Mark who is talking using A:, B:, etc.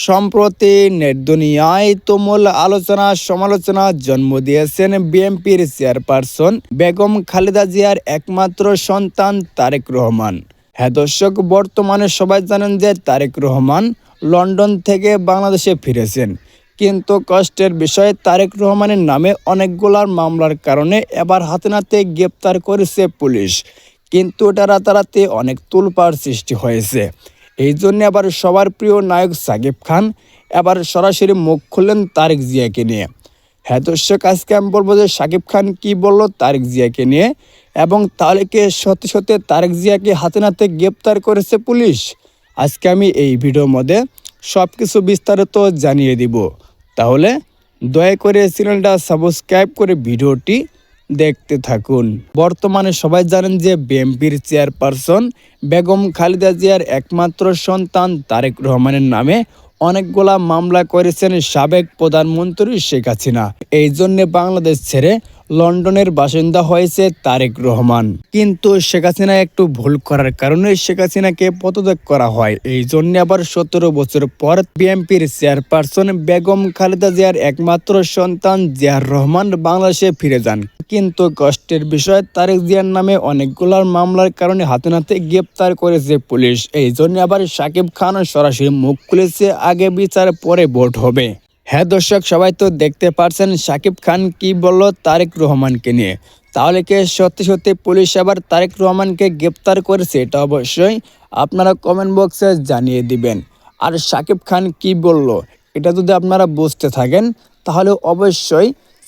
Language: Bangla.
A: সম্প্রতি নেট তুমুল আলোচনা, সমালোচনা জন্ম দিয়েছেন বিএনপির চেয়ারপারসন বেগম খালেদা জিয়ার একমাত্র সন্তান তারেক রহমান। হ্যাঁ দর্শক, বর্তমানে সবাই জানেন যে তারেক রহমান লন্ডন থেকে বাংলাদেশে ফিরেছেন। কিন্তু কষ্টের বিষয়ে, তারেক রহমানের নামে অনেকগুলার মামলার কারণে এবার হাতে নাতে গ্রেপ্তার করেছে পুলিশ। কিন্তু এটা রাতারাতি অনেক তুলপার সৃষ্টি হয়েছে। এই জন্য আবার সবার প্রিয় নায়ক সাকিব খান এবার সরাসরি মুখ খুললেন তারেক জিয়াকে নিয়ে। হ্যাঁ দর্শক, আজকে আমি বলব যে সাকিব খান কি বলল তারেক জিয়াকে নিয়ে এবং তাহলে কি সত্যি সত্যি তারেক জিয়াকে হাতে নাতে গ্রেপ্তার করেছে পুলিশ? আজকে আমি এই ভিডিওর মধ্যে সব কিছু বিস্তারিত জানিয়ে দিব। তাহলে দয়া করে চ্যানেলটা সাবস্ক্রাইব করে ভিডিওটি দেখতে থাকুন। বর্তমানে সবাই জানেন যে বিএনপির চেয়ারপারসন বেগম খালেদা জিয়ার একমাত্র সন্তান তারেক রহমানের নামে অনেকগুলা মামলা করেছেন সাবেক প্রধানমন্ত্রী শেখ হাসিনা। এই জন্য বাংলাদেশ ছেড়ে লন্ডনের বাসিন্দা হয়েছে তারেক রহমান। কিন্তু শেখ হাসিনা একটু ভুল করার কারণে শেখ হাসিনাকে পদত্যাগ করা হয়। এই জন্য আবার সতেরো বছর পর বিএনপির চেয়ারপারসন বেগম খালেদা জিয়ার একমাত্র সন্তান জিয়ার রহমান বাংলাদেশে ফিরে যান। কিন্তু কষ্টের বিষয়, তারেক জিয়ার নামে অনেকগুলার মামলার কারণে হাতে নাতে গ্রেপ্তার করেছে পুলিশ। এই জন্য আবার সাকিব খান সরাসরি মুখ খুলেছে, আগে বিচার পরে ভোট হবে। হ্যাঁ দর্শক, সবাই তো দেখতে পারছেন সাকিব খান কি বলল তারেক রহমানকে নিয়ে। তাহলে কি সত্যি সত্যি পুলিশ আবার তারেক রহমানকে গ্রেপ্তার করেছে, এটা অবশ্যই আপনারা কমেন্ট বক্সে জানিয়ে দিবেন। আর সাকিব খান কি বলল, এটা যদি আপনারা বুঝতে থাকেন, তাহলে অবশ্যই